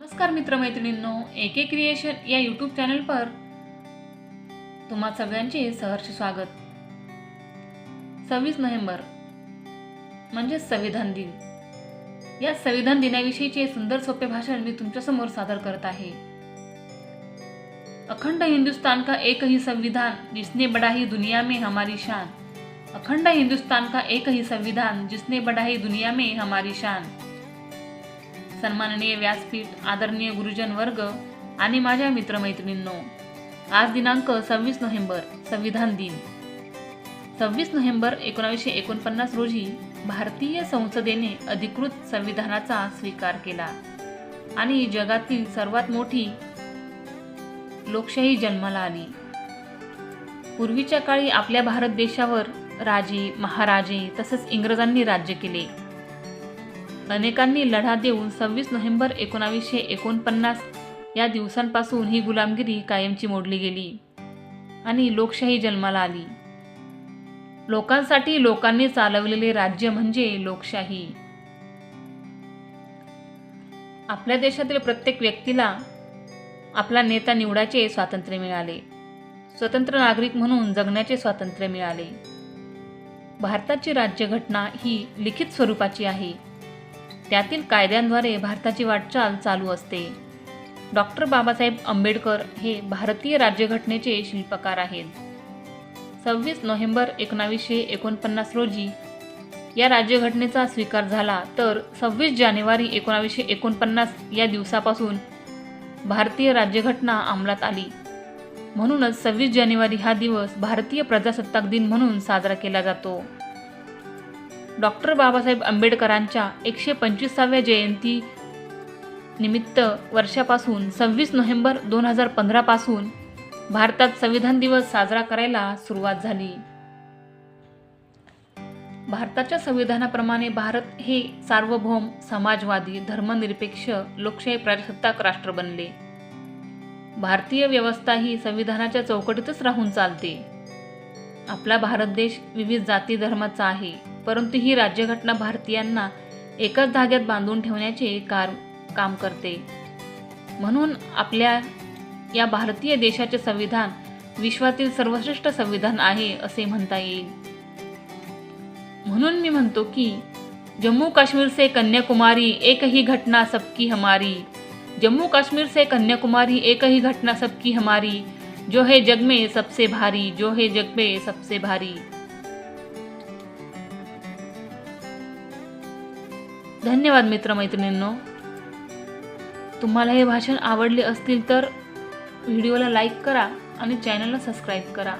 नमस्कार मित्रमैत्रिणींनो एके क्रिएशन या यूट्यूब चॅनल पर तुम्हा सगळ्यांचे सहर्ष स्वागत. सव्वीस नोव्हेंबर म्हणजे संविधान दिन. या संविधान दिनाविषयीचे सुंदर सोपे भाषण मी तुमच्यासमोर सादर करत आहे. अखंड हिंदुस्तान का एक ही संविधान जिसने बढ़ाई दुनिया में हमारी शान. अखंड हिंदुस्तान का एक ही संविधान जिसने बढ़ाई दुनिया में हमारी शान. सन्माननीय व्यासपीठ आदरणीय गुरुजन वर्ग आणि माझ्या मित्रमैत्रिणींनो आज दिनांक सव्वीस नोव्हेंबर संविधान दिन. सव्वीस नोव्हेंबर एकोणावीसशे एकोणपन्नास रोजी भारतीय संसदेने अधिकृत संविधानाचा स्वीकार केला आणि जगातील सर्वात मोठी लोकशाही जन्माला आली. पूर्वीच्या काळी आपल्या भारत देशावर राजे महाराजे तसेच इंग्रजांनी राज्य केले. अनेकांनी लढा देऊन सव्वीस नोव्हेंबर एकोणावीसशे एकोणपन्नास या दिवसांपासून ही गुलामगिरी कायमची मोडली गेली आणि लोकशाही जन्माला आली. लोकांसाठी लोकांनी चालवलेले राज्य म्हणजे लोकशाही. आपल्या देशातील प्रत्येक व्यक्तीला आपला नेता निवडाचे स्वातंत्र्य मिळाले. स्वतंत्र नागरिक म्हणून जगण्याचे स्वातंत्र्य मिळाले. भारताची राज्यघटना ही लिखित स्वरूपाची आहे. त्यातील कायद्यांद्वारे भारताची वाटचाल चालू असते. डॉक्टर बाबासाहेब आंबेडकर हे भारतीय राज्यघटनेचे शिल्पकार आहेत. सव्वीस नोव्हेंबर एकोणावीसशे एकोणपन्नास रोजी या राज्यघटनेचा स्वीकार झाला तर सव्वीस जानेवारी एकोणावीसशे एकोणपन्नास या दिवसापासून भारतीय राज्यघटना अंमलात आली. म्हणूनच सव्वीस जानेवारी हा दिवस भारतीय प्रजासत्ताक दिन म्हणून साजरा केला जातो. डॉक्टर बाबासाहेब आंबेडकरांच्या एकशे पंचवीसाव्या जयंती निमित्त वर्षापासून सव्वीस नोव्हेंबर दोन हजार पंधरापासून भारतात संविधान दिवस साजरा करायला सुरुवात झाली. भारताच्या संविधानाप्रमाणे भारत हे सार्वभौम समाजवादी धर्मनिरपेक्ष लोकशाही प्रजासत्ताक राष्ट्र बनले. भारतीय व्यवस्था ही संविधानाच्या चौकटीतच राहून चालते. आपला भारत देश विविध जाती धर्माचा आहे परंतु ही राज्यघटना भारतीयांना एकाच धाग्यात बांधून ठेवण्याचे कार काम करते. म्हणून आपल्या या भारतीय देशाचे संविधान विश्वातील सर्वश्रेष्ठ संविधान आहे असे म्हणता येईल. म्हणून मी म्हणतो की जम्मू काश्मीर से कन्याकुमारी एकही घटना सबकी हमारी. जम्मू काश्मीर से कन्याकुमारी एकही घटना सबकी हमारी. जो है जग में सबसे भारी जो है जग में सबसे भारी। धन्यवाद मित्रमैत्रिणींनो तुम्हाला हे भाषण आवडले असतील तर व्हिडिओला लाईक करा आणि चॅनलला सबस्क्राईब करा.